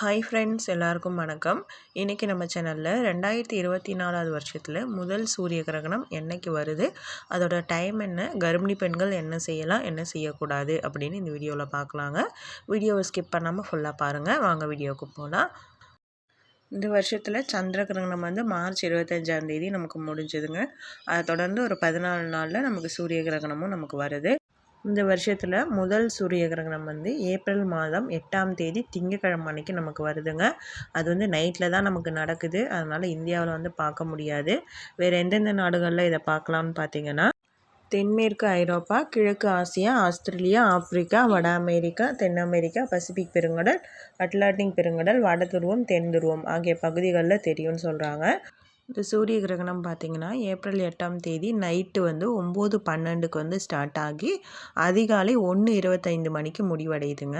Hi friends எல்லாருக்கும் வணக்கம். இன்றைக்கி நம்ம சேனலில் ரெண்டாயிரத்தி இருபத்தி நாலாவது வருஷத்தில் முதல் சூரிய கிரகணம் என்னைக்கு வருது? அதோட டைம் என்ன? கர்ப்பிணி பெண்கள் என்ன செய்யலாம்? என்ன செய்யக்கூடாது? அப்படின்னு இந்த வீடியோவில் பார்க்கலாங்க. வீடியோவை ஸ்கிப் பண்ணாமல் ஃபுல்லாக பாருங்கள் வாங்க வீடியோவுக்கு போகலாம் இந்த வருஷத்தில் சந்திர கிரகணம் வந்து மார்ச் இருபத்தஞ்சாந்தேதி நமக்கு முடிஞ்சுதுங்க. அதை தொடர்ந்து ஒரு பதினாலு நாளில் நமக்கு சூரிய கிரகணமும் நமக்கு வருது. இந்த வருஷத்தில் முதல் சூரிய கிரகணம் வந்து ஏப்ரல் மாதம் எட்டாம் தேதி திங்கக்கிழமை அன்னைக்கு நமக்கு வருதுங்க. அது வந்து நைட்டில் தான் நமக்கு நடக்குது. அதனால் இந்தியாவில் வந்து பார்க்க முடியாது. வேறு எந்தெந்த நாடுகளில் இதை பார்க்கலாம்னு பார்த்தீங்கன்னா தென்மேற்கு ஐரோப்பா கிழக்கு ஆசியா ஆஸ்திரேலியா ஆப்பிரிக்கா வட அமெரிக்கா தென் அமெரிக்கா பசிபிக் பெருங்கடல் அட்லாண்டிக் பெருங்கடல் வட துருவம் தென் துருவம் ஆகிய பகுதிகளில் தெரியும்னு சொல்கிறாங்க இந்த சூரிய கிரகணம் பார்த்திங்கன்னா ஏப்ரல் எட்டாம் தேதி நைட்டு வந்து ஒம்பது பன்னெண்டுக்கு வந்து ஸ்டார்ட் ஆகி அதிகாலை ஒன்று இருபத்தைந்து மணிக்கு முடிவடையுதுங்க.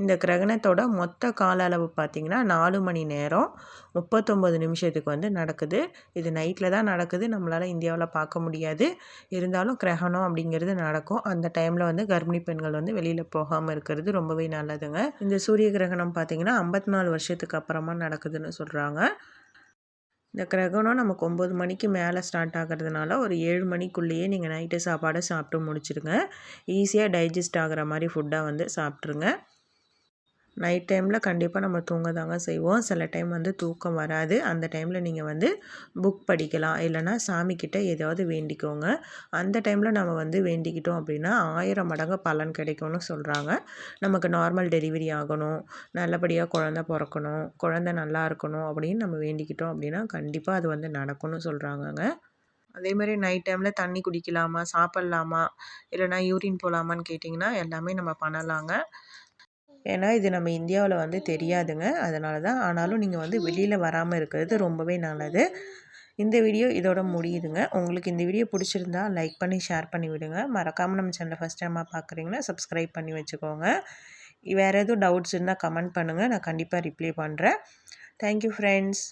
இந்த கிரகணத்தோட மொத்த கால அளவு பார்த்திங்கன்னா நாலு மணி நேரம் முப்பத்தொம்பது நிமிஷத்துக்கு வந்து நடக்குது. இது நைட்டில் தான் நடக்குது. நம்மளால் இந்தியாவில் பார்க்க முடியாது. இருந்தாலும் கிரகணம் அப்படிங்கிறது நடக்கும். அந்த டைமில் வந்து கர்ப்பிணி பெண்கள் வந்து வெளியில் போகாமல் இருக்கிறது ரொம்பவே நல்லதுங்க. இந்த சூரிய கிரகணம் பார்த்திங்கன்னா ஐம்பத்தி நாலு வருஷத்துக்கு அப்புறமா நடக்குதுன்னு சொல்கிறாங்க இந்த கிரகணம் நமக்கு ஒம்பது மணிக்கு மேலே ஸ்டார்ட் ஆகிறதுனால ஒரு ஏழு மணிக்குள்ளேயே நீங்கள் நைட்டு சாப்பாடை சாப்பிட்டு முடிச்சிடுங்க ஈஸியாக டைஜஸ்ட் ஆகிற மாதிரி ஃபுட்டாக வந்து சாப்பிட்ருங்க நைட் டைமில் கண்டிப்பாக நம்ம தூங்க தாங்க செய்வோம். சில டைம் வந்து தூக்கம் வராது. அந்த டைமில் நீங்கள் வந்து புக் படிக்கலாம். இல்லைனா சாமிக்கிட்ட ஏதாவது வேண்டிக்கோங்க. அந்த டைமில் நம்ம வந்து வேண்டிக்கிட்டோம் அப்படின்னா ஆயிரம் மடங்கு பலன் கிடைக்கும்னு சொல்கிறாங்க நமக்கு நார்மல் டெலிவரி ஆகணும். நல்லபடியாக குழந்த பிறக்கணும். குழந்த நல்லா இருக்கணும் அப்படின்னு நம்ம வேண்டிக்கிட்டோம் அப்படின்னா கண்டிப்பாக அது வந்து நடக்கும்னு சொல்கிறாங்கங்க அதே மாதிரி நைட் டைமில் தண்ணி குடிக்கலாமா? சாப்பிட்லாமா? இல்லைனா யூரின் போகலாமான்னு கேட்டிங்கன்னா எல்லாமே நம்ம பண்ணலாங்க. ஏன்னா இது நம்ம இந்தியாவில் வந்து தெரியாதுங்க. அதனால தான் ஆனாலும் நீங்கள் வந்து வெளியில் வராமல் இருக்கிறது ரொம்பவே நல்லது. இந்த வீடியோ இதோட முடியுதுங்க. உங்களுக்கு இந்த வீடியோ பிடிச்சிருந்தா லைக் பண்ணி ஷேர் பண்ணி விடுங்க. மறக்காமல் நம்ம சேனலை ஃபஸ்ட் டைமாக பார்க்குறீங்கன்னா சப்ஸ்கிரைப் பண்ணி வச்சுக்கோங்க. வேறு எதுவும் டவுட்ஸ் இருந்தால் கமெண்ட் பண்ணுங்கள் நான் கண்டிப்பாக ரிப்ளை பண்ணுறேன் தேங்க்யூ ஃப்ரெண்ட்ஸ்